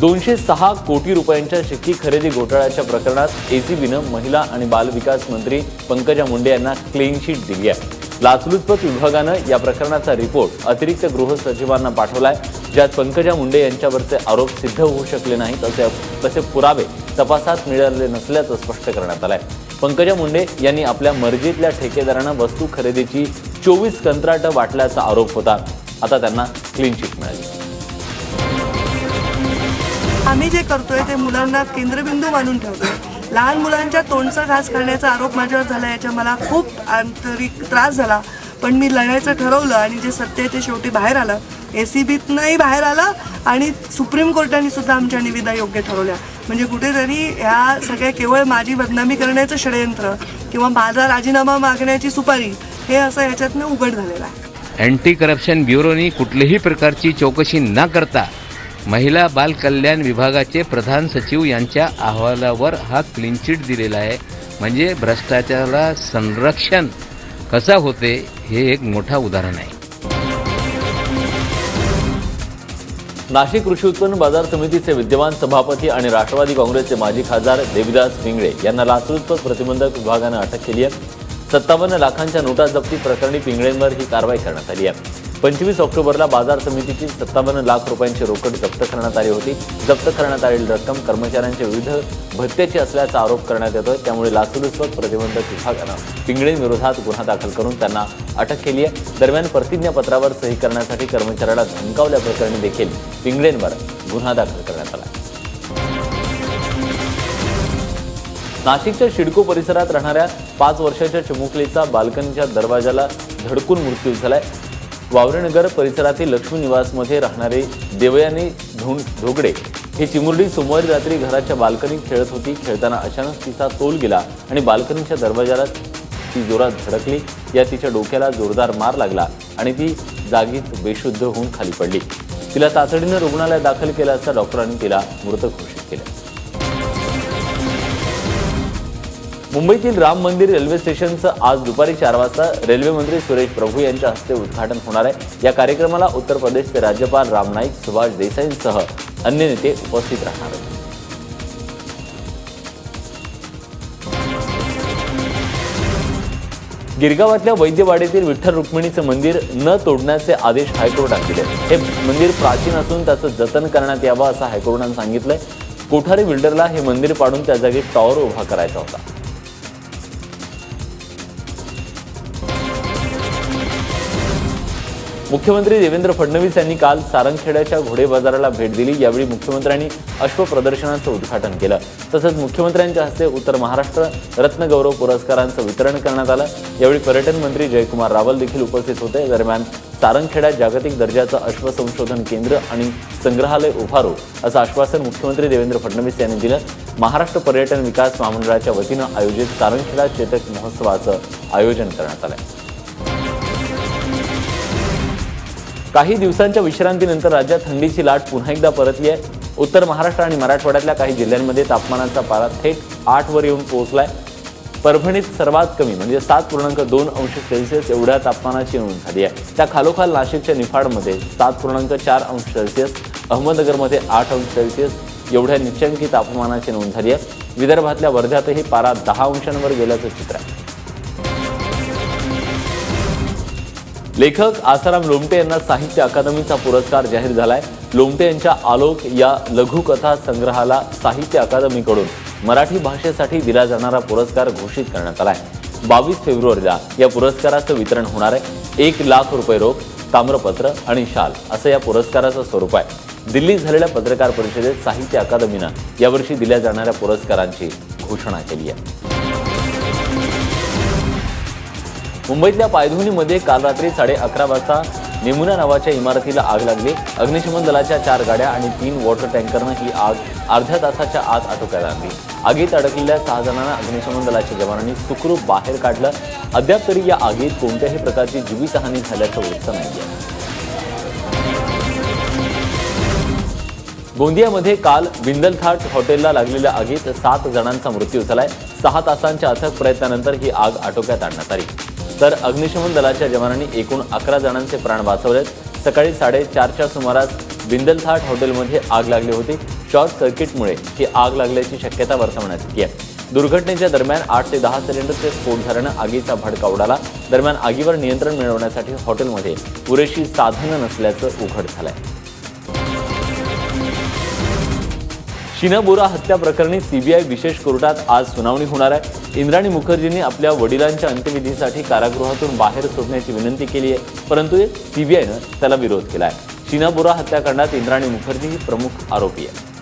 दोनशे सहा कोटी रुपयांच्या शिक्की खरेदी घोटाळ्याच्या प्रकरणात एसीबीनं महिला आणि बालविकास मंत्री पंकजा मुंडे यांना क्लीन शीट दिली आहे. लाचलुचपत विभागानं या प्रकरणाचा रिपोर्ट अतिरिक्त गृह सचिवांना पाठवलाय ज्यात पंकजा मुंडे यांच्यावरचे आरोप सिद्ध होऊ शकले नाहीत असे तसे पुरावे तपासात मिळाले नसल्याचं स्पष्ट करण्यात आलंय. पंकजा मुंडे यांनी आपल्या मर्जीतल्या ठेकेदारांना वस्तू खरेदीची चोवीस कंत्राटं वाटल्याचा आरोप होता. आता त्यांना क्लीन चिट मिळाली. आम्ही जे करतोय ते मुलांना केंद्रबिंदू मानून ठेवतोय. लहान मुलांच्या तोंडचा घास करण्याचा आरोप माझ्यावर झाला याच्या मला खूप आंतरिक त्रास झाला. पण मी लढायचं ठरवलं आणि जे सत्य आहे ते शेवटी बाहेर आलं. ए सी बीतनंही बाहेर आलं आणि सुप्रीम कोर्टाने सुद्धा आमच्या निविदा योग्य ठरवल्या. म्हणजे कुठेतरी ह्या सगळ्या केवळ माझी बदनामी करण्याचं षडयंत्र किंवा माझा राजीनामा मागण्याची सुपारी हे असं याच्यातनं उघड झालेलं आहे. अँटी करप्शन ब्युरोनी कुठल्याही प्रकारची चौकशी न करता महिला बाल कल्याण विभागाचे प्रधान सचिव यांच्या अहवालावर हा क्लीन चिट दिलेला आहे. म्हणजे भ्रष्टाचाराला संरक्षण कसा होते हे एक मोठा उदाहरण आहे. नाशिक कृषी उत्पन्न बाजार समितीचे विद्यमान सभापती आणि राष्ट्रवादी काँग्रेसचे माजी खासदार देविदास पिंगळे यांना लाचलुचपत प्रतिबंधक विभागानं अटक केली आहे. सत्तावन्न लाखांच्या नोटा जप्ती प्रकरणी पिंगळेंवर ही कारवाई करण्यात आली आहे. पंचवीस ऑक्टोबरला बाजार समितीची सत्तावन्न लाख रुपयांची रोकड जप्त करण्यात आली होती. जप्त करण्यात आलेली रक्कम कर्मचाऱ्यांच्या विविध भत्त्याची असल्याचा आरोप करण्यात येतोय. त्यामुळे लाचलुचपत प्रतिबंधक विभागानं पिंगळेंविरोधात गुन्हा दाखल करून त्यांना अटक केली आहे. दरम्यान प्रतिज्ञापत्रावर सही करण्यासाठी कर्मचाऱ्याला धमकावल्याप्रकरणी देखील पिंगळेंवर गुन्हा दाखल करण्यात आला नाशिकच्या शिडको परिसरात राहणाऱ्या पाच वर्षाच्या चिमुकलीचा बाल्कनीच्या दरवाजाला धडकून मृत्यू झालाय. वावरेनगर परिसरातील लक्ष्मी निवासमध्ये राहणारे देवयानी धों धोगडे ही चिमुरडी सोमवारी रात्री घराच्या बाल्कनीत खेळत होती. खेळताना अचानक तिचा तोल गेला आणि बाल्कनीच्या दरवाजाला ती जोरात धडकली. या तिच्या डोक्याला जोरदार मार लागला आणि ती जागीच बेशुद्ध होऊन खाली पडली. तिला तातडीनं रुग्णालयात दाखल केलं असता डॉक्टरांनी तिला मृत घोषित केलं. मुंबईतील राम मंदिर रेल्वे स्टेशनचं आज दुपारी चार वाजता रेल्वे मंत्री सुरेश प्रभू यांच्या हस्ते उद्घाटन होणार आहे. या कार्यक्रमाला उत्तर प्रदेशचे राज्यपाल राम नाईक सुभाष देसाईंसह अन्य नेते उपस्थित राहणार आहेत. गिरगावातल्या वैद्यवाडीतील विठ्ठल रुक्मिणीचं मंदिर न तोडण्याचे आदेश हायकोर्टात दिले हे मंदिर प्राचीन असून त्याचं जतन करण्यात यावं असं हायकोर्टानं सांगितलंय. कोठारी बिल्डरला हे मंदिर पाडून त्या जागी टॉवर उभा करायचा होता. मुख्यमंत्री देवेंद्र फडणवीस यांनी काल सारंगखेड्याच्या घोडे बाजाराला भेट दिली. यावेळी मुख्यमंत्र्यांनी अश्व प्रदर्शनाचं उद्घाटन केलं. तसंच मुख्यमंत्र्यांच्या हस्ते उत्तर महाराष्ट्र रत्नगौरव पुरस्कारांचं वितरण करण्यात आलं. यावेळी पर्यटन मंत्री जयकुमार रावल देखील उपस्थित होते. दरम्यान सारंगखेड्यात जागतिक दर्जाचं अश्व संशोधन केंद्र आणि संग्रहालय उभारू असं आश्वासन मुख्यमंत्री देवेंद्र फडणवीस यांनी दिलं. महाराष्ट्र पर्यटन विकास महामंडळाच्या वतीनं आयोजित सारंगखेडा चेतक महोत्सवाचं आयोजन करण्यात आलं. काही दिवसांच्या विश्रांतीनंतर राज्यात थंडीची लाट पुन्हा एकदा परतली आहे. उत्तर महाराष्ट्र आणि मराठवाड्यातल्या काही जिल्ह्यांमध्ये तापमानाचा पारा थेट आठवर येऊन पोहोचलाय. परभणीत सर्वात कमी म्हणजे सात पूर्णांक दोन अंश सेल्सिअस एवढ्या तापमानाची नोंद झाली आहे. त्या खालोखाल नाशिकच्या निफाडमध्ये सात पूर्णांक चार अंश सेल्सिअस अहमदनगरमध्ये आठ अंश सेल्सिअस एवढ्या निचंकी तापमानाची नोंद झाली आहे. विदर्भातल्या वर्ध्यातही पारा दहा अंशांवर गेल्याचं चित्र आहे. लेखक आसाराम लोमटे यांना साहित्य अकादमीचा पुरस्कार जाहीर झालाय. लोमटे यांच्या आलोक या लघुकथा संग्रहाला साहित्य अकादमीकडून मराठी भाषेसाठी दिला जाणारा पुरस्कार घोषित करण्यात आलाय. बावीस फेब्रुवारीला या पुरस्काराचं वितरण होणार आहे. एक लाख रुपये रोख ताम्रपत्र आणि शाल असं या पुरस्काराचं स्वरूप आहे. दिल्लीत झालेल्या पत्रकार परिषदेत साहित्य अकादमीनं यावर्षी दिल्या जाणाऱ्या पुरस्कारांची घोषणा केली आहे. मुंबईतल्या पायधुनीमध्ये काल रात्री साडे अकरा वाजता नेमुना नावाच्या इमारतीला आग लागली. अग्निशमन दलाच्या चार गाड्या आणि तीन वॉटर टँकरनं ही आग अर्ध्या तासाच्या आत आटोक्यात आणली. आगीत अडकलेल्या सहा जणांना अग्निशमन दलाच्या जवानांनी सुखरूप बाहेर काढलं. अद्याप तरी या आगीत कोणत्याही प्रकारची जीवितहानी झाल्याचं वृत्त नाहीये. गोंदियामध्ये काल विंदलथाट हॉटेलला लागलेल्या आगीत सात जणांचा मृत्यू झालाय. सहा तासांच्या अथक प्रयत्नानंतर ही आग आटोक्यात आणण्यात आली. तर अग्निशमन दलाच्या जवानांनी एकूण अकरा जणांचे प्राण वाचवलेत. सकाळी साडेचारच्या सुमारास बिंदलथाट हॉटेलमध्ये आग लागली होती. शॉर्ट सर्किटमुळे ही आग लागल्याची शक्यता वर्तवण्यात येते आहे. दुर्घटनेच्या दरम्यान आठ ते दहा सिलेंडरचे स्फोट झाल्यानं आगीचा भडका उडाला. दरम्यान आगीवर नियंत्रण मिळवण्यासाठी हॉटेलमध्ये पुरेशी साधनं नसल्याचं उघड झालं आहे शीना बोरा हत्या प्रकरणी सीबीआय विशेष कोर्टात आज सुनावणी होणार आहे. इंद्राणी मुखर्जींनी आपल्या वडिलांच्या अंत्यविधीसाठी कारागृहातून बाहेर सोडण्याची विनंती केली आहे परंतु सीबीआयनं त्याला विरोध केला आहे शीना बोरा हत्याकांडात इंद्राणी मुखर्जी ही प्रमुख आरोपी आहे.